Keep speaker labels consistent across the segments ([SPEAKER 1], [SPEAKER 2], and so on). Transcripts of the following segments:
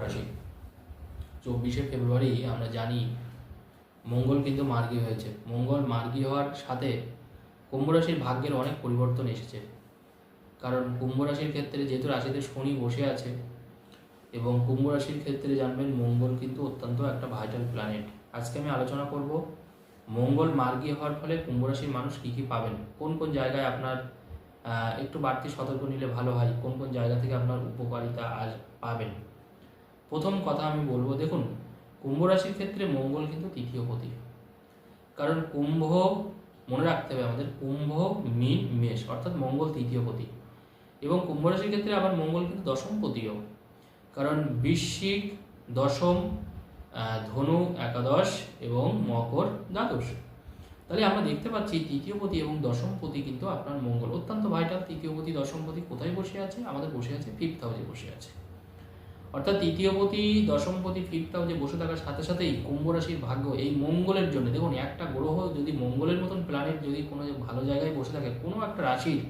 [SPEAKER 1] রাশি। চব্বিশে ফেব্রুয়ারি আমরা জানি মঙ্গল কিন্তু মার্গী হয়েছে। মঙ্গল মার্গী হওয়ার সাথে কুম্ভ রাশির ভাগ্যের অনেক পরিবর্তন এসেছে। কারণ কুম্ভ রাশির ক্ষেত্রে যেহেতু রাশিতে শনি বসে আছে এবং কুম্ভ রাশির ক্ষেত্রে জানবেন মঙ্গল কিন্তু অত্যন্ত একটা ভাইটাল প্ল্যানেট আজকে আমি আলোচনা করব মঙ্গল মার্গী হওয়ার ফলে কুম্ভ রাশির মানুষ কী কী পাবেন? কোন কোন জায়গায় আপনার একটু বাড়তি সতর্ক নিলে ভালো হয়? কোন কোন জায়গা থেকে আপনার উপকারিতা আজ পাবেন? প্রথম কথা আমি বলব, দেখুন, কুম্ভ রাশির ক্ষেত্রে মঙ্গল কিন্তু তৃতীয় পতি কারণ কুম্ভ মনে রাখতে হবে, আমাদের কুম্ভ, মীন, মেষ, অর্থাৎ মঙ্গল তৃতীয় পতি এবং কুম্ভ রাশির ক্ষেত্রে আবার মঙ্গল কিন্তু দশম পতিও কারণ বৃশ্চিক, দশম ধনু, একাদশ এবং মকর, দ্বাদশ। তাহলে আমরা দেখতে পাচ্ছি তৃতীয় পতি এবং দশম পতি কিন্তু আপনার মঙ্গল। অত্যন্ত ভাইটাল তৃতীয় পতি দশম পতি কোথায় বসে আছে? আমাদের বসে আছে ফিফথ হাউসে বসে আছে। অর্থাৎ তৃতীয়পতি দশমপতি ফিফথ যে বসে থাকার সাথে সাথেই কুম্ভ রাশির ভাগ্য এই মঙ্গলের জন্য। দেখুন, একটা গ্রহ যদি মঙ্গলের মতন প্ল্যানেট যদি কোনো ভালো জায়গায় বসে থাকে, কোনো একটা রাশির,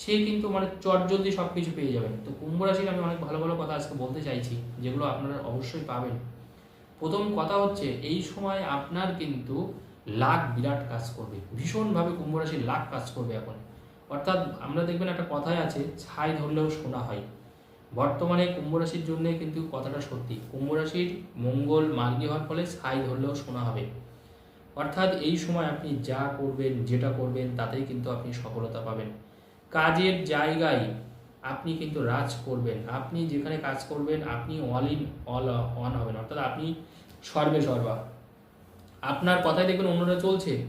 [SPEAKER 1] সে কিন্তু মানে চটজলদি সব কিছু পেয়ে যাবেন তো কুম্ভ রাশির আমি অনেক ভালো ভালো কথা আজকে বলতে চাইছি, যেগুলো আপনারা অবশ্যই পাবেন। প্রথম কথা হচ্ছে, এই সময় আপনার কিন্তু লাখ বিরাট কাজ করবে। ভীষণভাবে কুম্ভ রাশির লাখ কাজ করবে এখন। অর্থাৎ আমরা দেখবেন একটা কথাই আছে, ছাই ধরলেও শোনা হয়। বর্তমানে কুম্ভ রাশির জন্য কিন্তু কথাটা সত্যি। কুম্ভ রাশির মঙ্গল মার্গী হওয়ার ফলে ছাই ধরলেও শোনা হবে। অর্থাৎ এই সময় আপনি যা করবেন, যেটা করবেন, তাতেই কিন্তু আপনি সফলতা পাবেন। কাজের জায়গায় আপনি কিন্তু রাজ করবেন। আপনি যেখানে কাজ করবেন, আপনি অল ইন অল অন হবেন। অর্থাৎ আপনি সর্বে সর্বা। আপনার কথায় দেখবেন অন্যরা চলছে।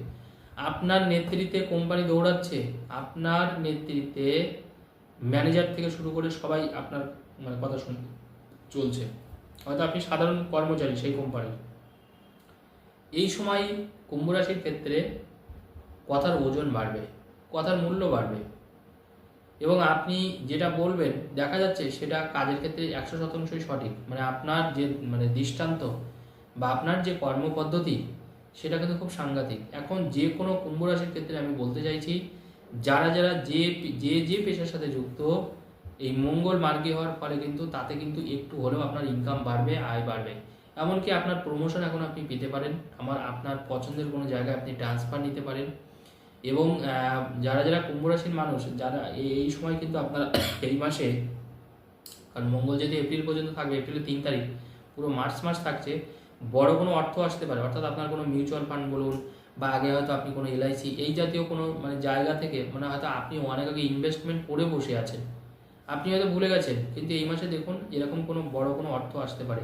[SPEAKER 1] আপনার নেতৃত্বে কোম্পানি দৌড়াচ্ছে। আপনার নেতৃত্বে ম্যানেজার থেকে শুরু করে সবাই আপনার মানে কথা শুন, চলছে। হয়তো আপনি সাধারণ কর্মচারী সেই কোম্পানির এই সময় কুম্ভ রাশির ক্ষেত্রে কথার ওজন বাড়বে, কথার মূল্য বাড়বে। এবং আপনি যেটা বলবেন, দেখা যাচ্ছে সেটা কাজের ক্ষেত্রে একশো শতাংশই সঠিক। মানে আপনার যে মানে দৃষ্টান্ত বা আপনার যে কর্মপদ্ধতি, সেটা কিন্তু খুব সাংঘাতিক। এখন যে কোনো কুম্ভ রাশির ক্ষেত্রে আমি বলতে চাইছি যারা যারা যে যে যে পেশার সাথে যুক্ত, এই মঙ্গল মার্গে হওয়ার ফলে কিন্তু তাতে কিন্তু একটু হলেও আপনার ইনকাম বাড়বে, আয় বাড়বে। এমনকি আপনার প্রমোশন এখন আপনি পেতে পারেন। আমার, আপনার পছন্দের কোনো জায়গায় আপনি ট্রান্সফার নিতে পারেন। এবং যারা যারা কুম্ভ রাশির মানুষ, যারা এই- সময় কিন্তু আপনার এই মাসে, কারণ মঙ্গল যদি এপ্রিল পর্যন্ত থাকবে, এপ্রিলের তিন তারিখ, পুরো মার্চ মাস থাকছে, বড় কোনো অর্থ আসতে পারে। অর্থাৎ আপনার কোনো মিউচুয়াল ফান্ড বলুন বা আগে হয়তো আপনি কোনো এলআইসি এই জাতীয় কোনো মানে জায়গা থেকে মানে হয়তো আপনি অনেক আগে ইনভেস্টমেন্ট করে বসে আছেন। আপনি হয়তো ভুলে গেছেন, কিন্তু এই মাসে দেখুন এরকম কোনো বড় কোনো অর্থ আসতে পারে।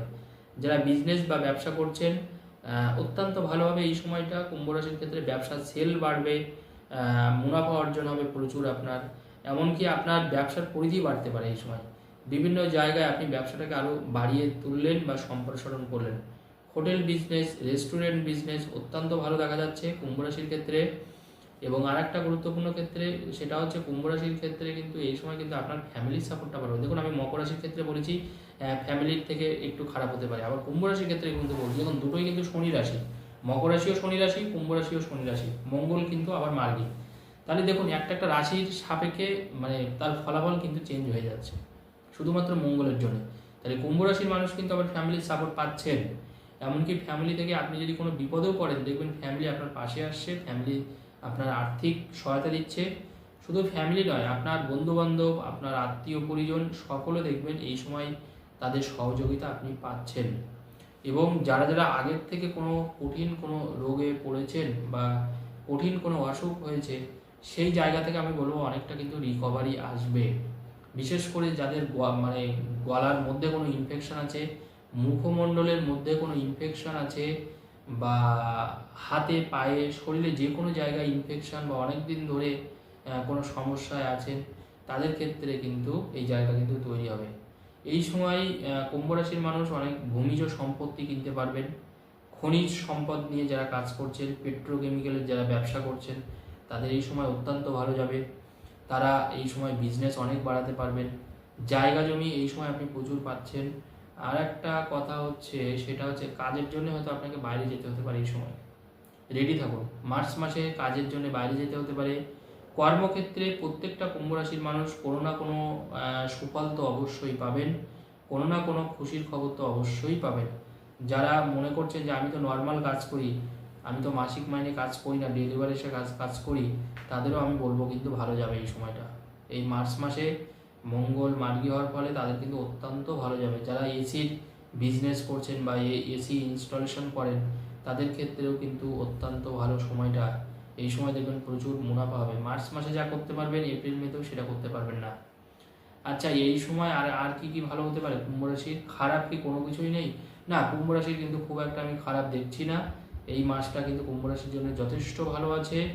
[SPEAKER 1] যারা বিজনেস বা ব্যবসা করছেন অত্যন্ত ভালোভাবে এই সময়টা কুম্ভ রাশির ক্ষেত্রে ব্যবসার সেল বাড়বে মুনাফা অর্জন হবে প্রচুর আপনার, এমনকি আপনার ব্যবসার পরিধি বাড়তে পারে এই সময়। বিভিন্ন জায়গায় আপনি ব্যবসাটাকে আরও বাড়িয়ে তুললেন বা সম্প্রসারণ করলেন। হোটেল বিজনেস, রেস্টুরেন্ট বিজনেস অত্যন্ত ভালো দেখা যাচ্ছে কুম্ভ রাশির ক্ষেত্রে। এবং আর একটা গুরুত্বপূর্ণ ক্ষেত্রে সেটা হচ্ছে কুম্ভ রাশির ক্ষেত্রে কিন্তু এই সময় কিন্তু আপনার ফ্যামিলির সাপোর্টটা বাড়বে দেখুন, আমি মকর রাশির ক্ষেত্রে বলেছি ফ্যামিলির থেকে একটু খারাপ হতে পারে। আবার কুম্ভ রাশির ক্ষেত্রে কিন্তু বলছি, দেখুন, দুটোই কিন্তু শনি রাশি। মকর রাশিও শনি রাশি, কুম্ভ রাশিও শনি রাশি। মঙ্গল কিন্তু আবার মার্গী। তাহলে দেখুন, একটা একটা রাশির সাপেক্ষে মানে তার ফলাফল কিন্তু চেঞ্জ হয়ে যাচ্ছে। শুধুমাত্র মঙ্গলের জন্য। তাহলে কুম্ভ রাশির মানুষ কিন্তু আবার ফ্যামিলির সাপোর্ট পাচ্ছেন। এমনকি ফ্যামিলি থেকে আপনি যদি কোনো বিপদেও পড়েন, দেখবেন ফ্যামিলি আপনার পাশে আসছে ফ্যামিলি আপনার আর্থিক সহায়তা দিচ্ছে। শুধু ফ্যামিলি নয়, আপনার বন্ধু বান্ধব আপনার আত্মীয় পরিজন, সকলে দেখবেন এই সময় তাদের সহযোগিতা আপনি পাচ্ছেন। এবং যারা যারা আগের থেকে কোনো কঠিন কোনো রোগে পড়েছেন বা কঠিন কোনো অসুখ হয়েছে, সেই জায়গা থেকে আমি বলব অনেকটা কিন্তু রিকভারি আসবে। বিশেষ করে যাদের মানে গলার মধ্যে কোনো ইনফেকশন আছে মুখমণ্ডলের মধ্যে কোনো ইনফেকশন আছে বা হাতে, পায়ে, শরীরে যে কোনো জায়গায় ইনফেকশন বা অনেক দিন ধরে কোনো সমস্যায় আছেন, তাদের ক্ষেত্রে কিন্তু এই জায়গা কিন্তু তৈরি হবে। এই সময় কুম্ভ রাশির মানুষ অনেক ভূমিজ সম্পত্তি কিনতে পারবেন। খনিজ সম্পদ নিয়ে যারা কাজ করছেন পেট্রোকেমিক্যালের যারা ব্যবসা করছেন, তাদের এই সময় অত্যন্ত ভালো যাবে। তারা এই সময় বিজনেস অনেক বাড়াতে পারবেন। জায়গা জমি এই সময় আপনি প্রচুর পাচ্ছেন। আর একটা কথা হচ্ছে, সেটা হচ্ছে কাজের জন্য হয়তো আপনাকে বাইরে যেতে হতে পারে এই সময়। রেডি থাকুন। মার্চ মাসে কাজের জন্য বাইরে যেতে হতে পারে। কর্মক্ষেত্রে প্রত্যেকটা কুম্ভ রাশির মানুষ কোনো না কোনো সুফল তো অবশ্যই পাবেন। কোনো না কোনো খুশির খবর তো অবশ্যই পাবেন। যারা মনে করছেন যে আমি তো নর্মাল কাজ করি, আমি তো মাসিক মাইনে কাজ করি না, ডেলিভারি এসে কাজ কাজ করি, তাদেরও আমি বলব কিন্তু ভালো যাবে এই সময়টা। এই মার্চ মাসে মঙ্গল মার্গি হওয়ার ফলে তাদের কিন্তু অত্যন্ত ভালো যাবে। যারা এসির বিজনেস করছেন বা এসি ইনস্টলেশন করেন, তাদের ক্ষেত্রেও কিন্তু অত্যন্ত ভালো সময়টা, এই সময় দেখবেন প্রচুর মুনাফা হবে। মার্চ মাসে যা করতে পারবেন, এপ্রিল মেতেও সেটা করতে পারবেন না। আচ্ছা এই সময় আর আর কি কি ভালো হতে পারে? কুম্ভ রাশির খারাপ কি কোনো কিছুই নেই? না, কুম্ভ রাশির কিন্তু খুব একটা আমি খারাপ দেখছি না। এই মাসটা কিন্তু কুম্ভ রাশির জন্য যথেষ্ট ভালো আছে।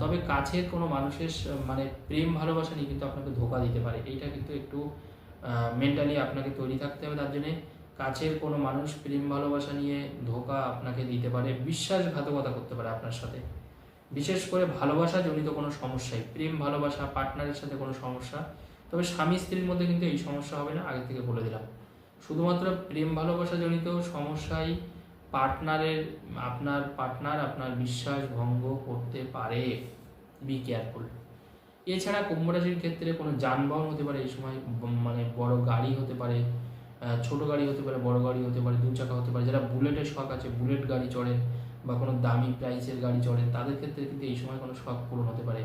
[SPEAKER 1] তবে কাছের কোনো মানুষের মানে প্রেম, ভালোবাসা নিয়ে কিন্তু আপনাকে ধোকা দিতে পারে। এইটা কিন্তু একটু মেন্টালি আপনাকে তৈরি থাকতে হবে। তার জন্যে কাছের কোনো মানুষ প্রেম, ভালোবাসা নিয়ে ধোকা আপনাকে দিতে পারে, বিশ্বাসঘাতকতা করতে পারে আপনার সাথে। বিশেষ করে ভালোবাসা জনিত কোনো সমস্যায় প্রেম, ভালোবাসা পার্টনারের সাথে কোনো সমস্যা। তবে স্বামী, স্ত্রীর মধ্যে কিন্তু এই সমস্যা হবে না আগে থেকে বলে দিলাম। শুধুমাত্র প্রেম, ভালোবাসা জনিত সমস্যায় পার্টনারের আপনার পার্টনার আপনার বিশ্বাস ভঙ্গ করতে পারে। বি কেয়ারফুল এছাড়া কুম্ভ রাশির ক্ষেত্রে কোনো যানবাহন হতে পারে, এই সময় মানে বড় গাড়ি হতে পারে ছোট গাড়ি হতে পারে, বড় গাড়ি হতে পারে দু চাকা হতে পারে, যারা বুলেটের শখ আছে বুলেট গাড়ি চড়েন বা কোনো দামি প্রাইসের গাড়ি চড়েন তাদের ক্ষেত্রে কিন্তু এই সময় কোনো শখ পূরণ হতে পারে।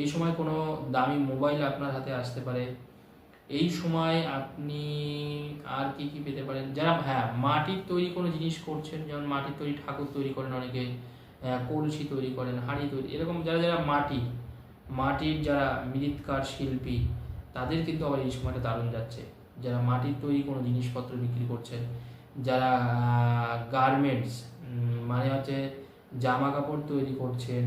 [SPEAKER 1] এই সময় কোনো দামি মোবাইল আপনার হাতে আসতে পারে এই সময় আপনি আর কি কি পেতে পারেন? যারা হ্যাঁ মাটির তৈরি কোনো জিনিস করছেন, যেমন মাটির তৈরি ঠাকুর তৈরি করেন অনেকে কলসি তৈরি করেন, হাঁড়ি তৈরি, এরকম যারা যারা মাটি, মাটির যারা মৃৎকার শিল্পী, তাদের কিন্তু আবার এই সময়টা দারুণ যাচ্ছে। যারা মাটির তৈরি কোনো জিনিসপত্র বিক্রি করছেন, যারা গার্মেন্টস মানে হচ্ছে জামা কাপড় তৈরি করছেন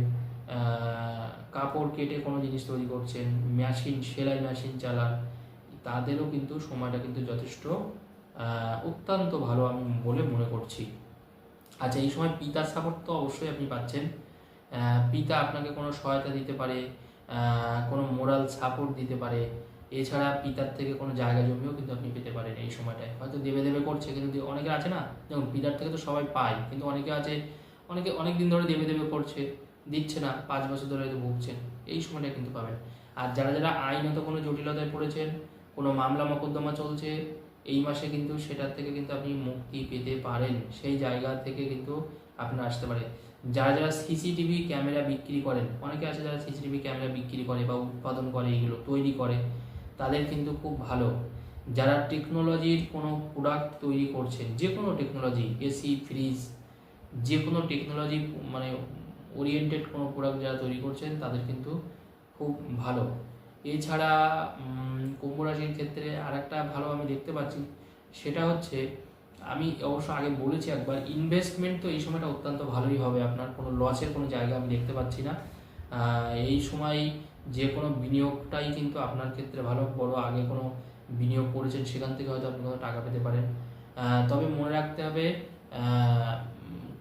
[SPEAKER 1] কাপড় কেটে কোনো জিনিস তৈরি করছেন মেশিন সেলাই মেশিন চালান তাদেরও কিন্তু সময়টা কিন্তু যথেষ্ট অত্যন্ত ভালো আমি বলে মনে করছি। আচ্ছা এই সময় পিতার সাপোর্ট তো অবশ্যই আপনি পাচ্ছেন। পিতা আপনাকে কোনো সহায়তা দিতে পারে কোনো মোরাল সাপোর্ট দিতে পারে। এছাড়া পিতার থেকে কোনো জায়গা জমিও কিন্তু আপনি পেতে পারেন এই সময়টায়। হয়তো দেবে দেবে করছে, কিন্তু অনেকে আছে না যেমন পিতার থেকে তো সবাই পায়, কিন্তু অনেকে আছে, অনেকে অনেক দিন ধরে দেবে দেবে করছে, দিচ্ছে না, পাঁচ বছর ধরে হয়তো ভুগছেন, এই সময়টা কিন্তু পাবেন। আর যারা যারা আইনত কোনো জটিলতায় পড়েছেন কোনো মামলা মোকদ্দমা চলছে, এই মাসে কিন্তু সেটার থেকে কিন্তু আপনি মুক্তি পেতে পারেন। সেই জায়গা থেকে কিন্তু আপনার আসতে পারে যারা যারা সিসিটিভি ক্যামেরা বিক্রি করেন, অনেকে আছে যারা সিসিটিভি ক্যামেরা বিক্রি করে বা উৎপাদন করে এইগুলো তৈরি করে, তাদের কিন্তু খুব ভালো। যারা টেকনোলজির কোনো প্রোডাক্ট তৈরি করছেন যে কোনো টেকনোলজি এসি ফ্রিজ যে কোনো টেকনোলজি মানে ওরিয়েন্টেড কোনো প্রোডাক্ট যারা তৈরি করছেন, তাদের কিন্তু খুব ভালো। এছাড়া কুম্ভ রাশির ক্ষেত্রে আর একটা ভালো আমি দেখতে পাচ্ছি, সেটা হচ্ছে, আমি অবশ্য আগে বলেছি একবার ইনভেস্টমেন্ট তো এই সময়টা অত্যন্ত ভালোই হবে, আপনার কোনো লসের কোনো জায়গা আমি দেখতে পাচ্ছি না। এই সময় যে কোনো বিনিয়োগটাই কিন্তু আপনার ক্ষেত্রে ভালো, বড় আগে কোনো বিনিয়োগ করেছেন, সেখান থেকে হয়তো আপনি কোনো টাকা পেতে পারেন। তবে মনে রাখতে হবে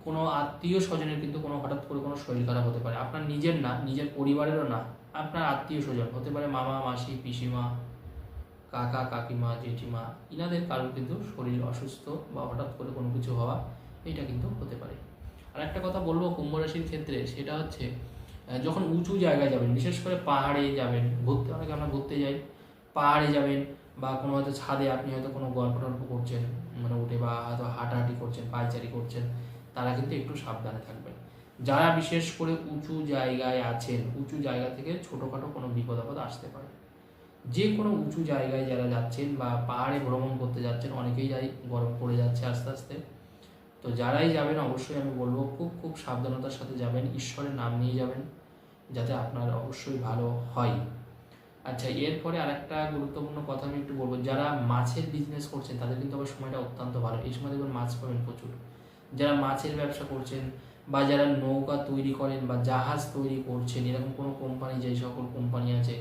[SPEAKER 1] কোনো আত্মীয় স্বজনের কিন্তু কোনো হঠাৎ করে কোনো শরীর খারাপ হতে পারে। আপনার নিজের না, নিজের পরিবারেরও না। আপনার আত্মীয় স্বজন হতে পারে মামা, মাসি, পিসিমা, কাকা, কাকিমা, জেঠিমা, ইনাদের কারোর কিন্তু শরীর অসুস্থ বা হঠাৎ করে কোনো কিছু হওয়া, এটা কিন্তু হতে পারে। আর একটা কথা বলব কুম্ভ রাশির ক্ষেত্রে, সেটা হচ্ছে যখন উঁচু জায়গায় যাবেন, বিশেষ করে পাহাড়ে যাবেন, ঘুরতে অনেকে আমরা ঘুরতে যাই, পাহাড়ে যাবেন বা কোনো হয়তো ছাদে আপনি হয়তো কোনো গল্প টল্প করছেন মানে উঠে বা হয়তো হাঁটাহাঁটি করছেন, পায়চারি করছেন, তারা কিন্তু একটু সাবধানে থাকবেন। যারা বিশেষ করে উঁচু জায়গায় আছেন, উঁচু জায়গা থেকে ছোটোখাটো কোনো বিপদ আপদ আসতে পারে। যে কোনো উঁচু জায়গায় যারা যাচ্ছেন বা পাহাড়ে ভ্রমণ করতে যাচ্ছেন, অনেকেই যাই গরম পড়ে যাচ্ছে আস্তে আস্তে। তো যারাই যাবেন, অবশ্যই আমি বলব খুব খুব সাবধানতার সাথে যাবেন, ঈশ্বরের নাম নিয়ে যাবেন, যাতে আপনার অবশ্যই ভালো হয়। আচ্ছা এরপরে আরেকটা গুরুত্বপূর্ণ কথা আমি একটু বলব। যারা মাছের বিজনেস করছেন, তাদের কিন্তু আবার সময়টা অত্যন্ত ভালো। এই সময় দেখবেন মাছ পাবেন প্রচুর। যারা মাছের ব্যবসা করছেন বা যারা নৌকা তৈরি করেন বা জাহাজ তৈরি করছেন, এরকম কোনো কোম্পানি যে সকল কোম্পানি আছে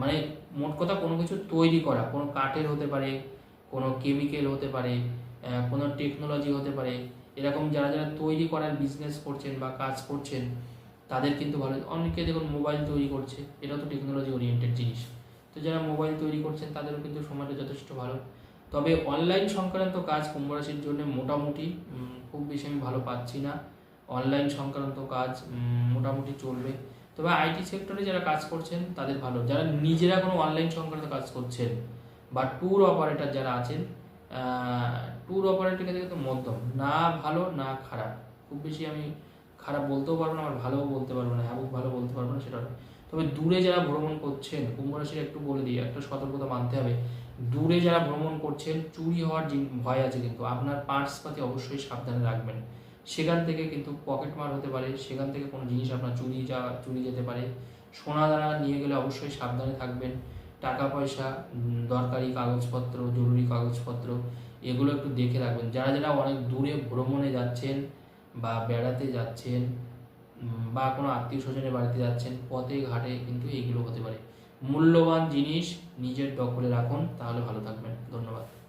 [SPEAKER 1] মানে মোট কথা কোনো কিছু তৈরি করা, কোনো কাঠের হতে পারে, কোনো কেমিক্যাল হতে পারে কোনো টেকনোলজি হতে পারে, এরকম যারা যারা তৈরি করার বিজনেস করছেন বা কাজ করছেন, তাদের কিন্তু ভালো, অনেকে দেখুন মোবাইল তৈরি করছে, এটা তো টেকনোলজি ওরিয়েন্টেড জিনিস, তো যারা মোবাইল তৈরি করছেন, তাদেরও কিন্তু সময়টা যথেষ্ট ভালো, তবে অনলাইন সংক্রান্ত কাজ কুম্ভ রাশির জন্য মোটামুটি খুব বেশি আমি ভালো পাচ্ছি না অনলাইন সংক্রান্ত কাজ মোটামুটি চলবে। তবে আইটি সেক্টরে যারা কাজ করছেন, তাদের ভালো। যারা নিজেরা কোনো অনলাইন সংক্রান্ত কাজ করছেন, বা ট্যুর অপারেটর যারা আছেন ট্যুর অপারেটর ক্ষেত্রে কিন্তু মধ্যম। না ভালো, না খারাপ। খুব বেশি আমি খারাপ বলতেও পারব না আমার ভালোও বলতে পারব না হ্যাঁ ভালো বলতে পারব না, সেটা। তবে দূরে যারা ভ্রমণ করছেন কুম্ভ রাশির একটু বলে দিই, একটা সতর্কতা মানতে হবে। দূরে যারা ভ্রমণ করছেন, চুরি হওয়ার ভয় আছে কিন্তু। আপনার পার্স পাতি অবশ্যই সাবধানে রাখবেন। সেখান থেকে কিন্তু পকেট মার হতে পারে, সেখান থেকে কোনো জিনিস আপনার চুরি যা, চুরি যেতে পারে। সোনা দানা নিয়ে গেলে অবশ্যই সাবধানে থাকবেন। টাকা পয়সা দরকারি কাগজপত্র, জরুরি কাগজপত্র, এগুলো একটু দেখে রাখবেন। যারা যারা অনেক দূরে ভ্রমণে যাচ্ছেন বা বেড়াতে যাচ্ছেন বা কোনো আত্মীয় স্বজনের বাড়িতে যাচ্ছেন, পথে ঘাটে কিন্তু এইগুলো হতে পারে। মূল্যবান জিনিস নিজের দখলে রাখুন, তাহলে ভালো থাকবেন। ধন্যবাদ।